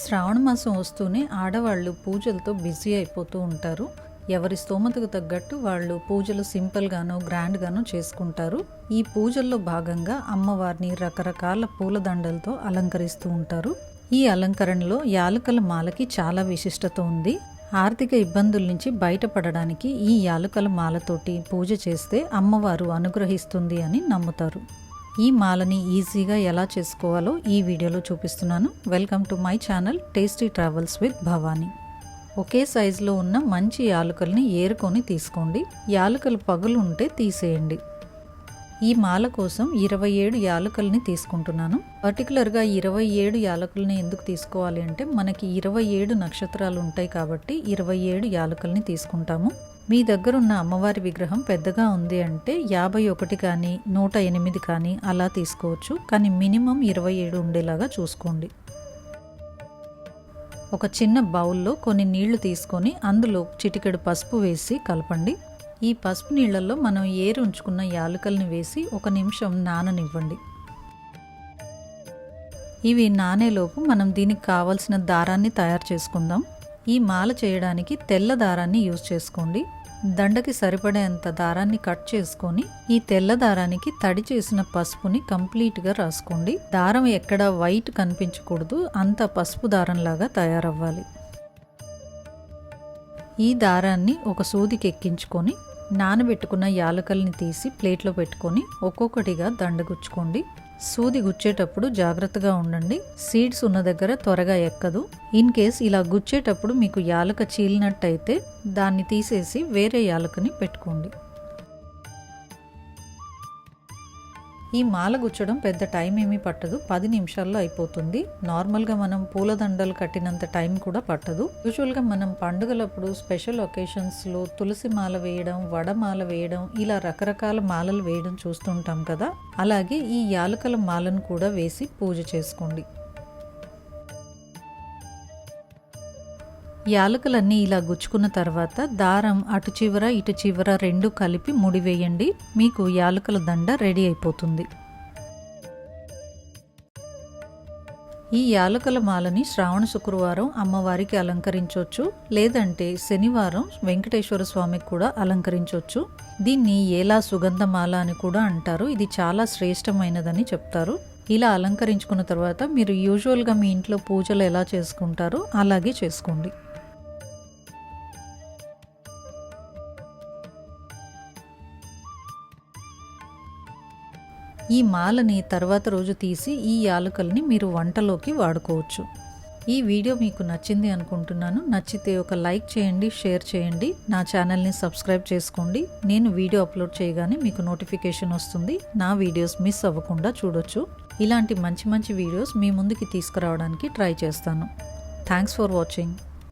శ్రావణ మాసం వస్తూనే ఆడవాళ్ళు పూజలతో బిజీ అయిపోతూ ఉంటారు. ఎవరి స్తోమతకు తగ్గట్టు వాళ్ళు పూజలు సింపుల్గాను గ్రాండ్గాను చేసుకుంటారు. ఈ పూజల్లో భాగంగా అమ్మవారిని రకరకాల పూలదండలతో అలంకరిస్తూ ఉంటారు. ఈ అలంకరణలో యాలకల మాలకి చాలా విశిష్టత ఉంది. ఆర్థిక ఇబ్బందుల నుంచి బయటపడడానికి ఈ యాలకల మాలతోటి పూజ చేస్తే అమ్మవారు అనుగ్రహిస్తుంది అని నమ్ముతారు. ఈ మాలని ఈజీగా ఎలా చేసుకోవాలో ఈ వీడియోలో చూపిస్తున్నాను. Welcome to my channel tasty travels with Bhavani ఒకే సైజులో ఉన్న మంచి యాలకుల్ని ఏరుకొని తీసుకోండి. యాలకులు పగులు ఉంటే తీసేయండి. ఈ మాల కోసం ఇరవై ఏడు యాలకుల్ని తీసుకుంటున్నాను. పర్టికులర్గా ఇరవై ఏడు యాలకుల్ని ఎందుకు తీసుకోవాలి అంటే మనకి ఇరవై ఏడు నక్షత్రాలు ఉంటాయి కాబట్టి ఇరవై ఏడు యాలకుల్ని తీసుకుంటాము. మీ దగ్గర ఉన్న అమ్మవారి విగ్రహం పెద్దగా ఉంది అంటే యాభై ఒకటి కానీ నూట ఎనిమిది కానీ అలా తీసుకోవచ్చు. కానీ మినిమం ఇరవై ఏడు ఉండేలాగా చూసుకోండి. ఒక చిన్న బౌల్లో కొన్ని నీళ్ళు తీసుకొని అందులో చిటికెడు పసుపు వేసి కలపండి. ఈ పసుపు నీళ్ళల్లో మనం ఏరు ఉంచుకున్న యాలకల్ని వేసి ఒక నిమిషం నాననివ్వండి. ఇవి నానేలోపు మనం దీనికి కావలసిన దారాన్ని తయారు చేసుకుందాం. ఈ మాల చేయడానికి తెల్ల దారాన్ని యూజ్ చేసుకోండి. దండకి సరిపడేంత దారాన్ని కట్ చేసుకొని ఈ తెల్ల దారానికి తడి చేసిన పసుపుని కంప్లీట్గా రాసుకోండి. దారం ఎక్కడ వైట్ కనిపించకూడదు అంత పసుపు దారంలాగా తయారవ్వాలి. ఈ దారాన్ని ఒక సూదికి ఎక్కించుకొని నానబెట్టుకున్న యాలకల్ని తీసి ప్లేట్లో పెట్టుకొని ఒక్కొక్కటిగా దండగుచ్చుకోండి. సూది గుచ్చేటప్పుడు జాగ్రత్తగా ఉండండి. సీడ్స్ ఉన్న దగ్గర త్వరగా ఎక్కదు. ఇన్ కేస్ ఇలా గుచ్చేటప్పుడు మీకు యాలక చీలినట్టయితే దాన్ని తీసేసి వేరే యాలకని పెట్టుకోండి. ఈ మాల గుచ్చడం పెద్ద టైం ఏమీ పట్టదు. పది నిమిషాల్లో అయిపోతుంది. నార్మల్గా మనం పూలదండలు కట్టినంత టైం కూడా పట్టదు. యూజువల్గా మనం పండుగలప్పుడు స్పెషల్ ఒకేషన్స్లో తులసి మాల వేయడం వడమాల వేయడం ఇలా రకరకాల మాలలు వేయడం చూస్తుంటాం కదా. అలాగే ఈ యాలకల మాలను కూడా వేసి పూజ చేసుకోండి. యాలకులన్నీ ఇలా గుచ్చుకున్న తర్వాత దారం అటు చివర ఇటు చివర రెండు కలిపి ముడివేయండి మీకు యాలకుల దండ రెడీ అయిపోతుంది. ఈ యాలకుల మాలని శ్రావణ శుక్రవారం అమ్మవారికి అలంకరించవచ్చు లేదంటే శనివారం వెంకటేశ్వర స్వామికి కూడా అలంకరించవచ్చు దీన్ని ఏలా సుగంధమాల అని కూడా అంటారు. ఇది చాలా శ్రేష్టమైనదని చెప్తారు. ఇలా అలంకరించుకున్న తర్వాత మీరు యూజువల్గా మీ ఇంట్లో పూజలు ఎలా చేసుకుంటారో అలాగే చేసుకోండి. ఈ మాలని తర్వాత రోజు తీసి ఈ యాలకుల్ని మీరు వంటలోకి వాడుకోవచ్చు. ఈ వీడియో మీకు నచ్చింది అనుకుంటున్నాను. నచ్చితే ఒక లైక్ చేయండి షేర్ చేయండి. నా ఛానల్ని సబ్స్క్రైబ్ చేసుకోండి. నేను వీడియో అప్లోడ్ చేయగానే మీకు నోటిఫికేషన్ వస్తుంది. నా వీడియోస్ మిస్ అవ్వకుండా చూడొచ్చు. ఇలాంటి మంచి మంచి వీడియోస్ మీ ముందుకి తీసుకురావడానికి ట్రై చేస్తాను. Thanks for watching.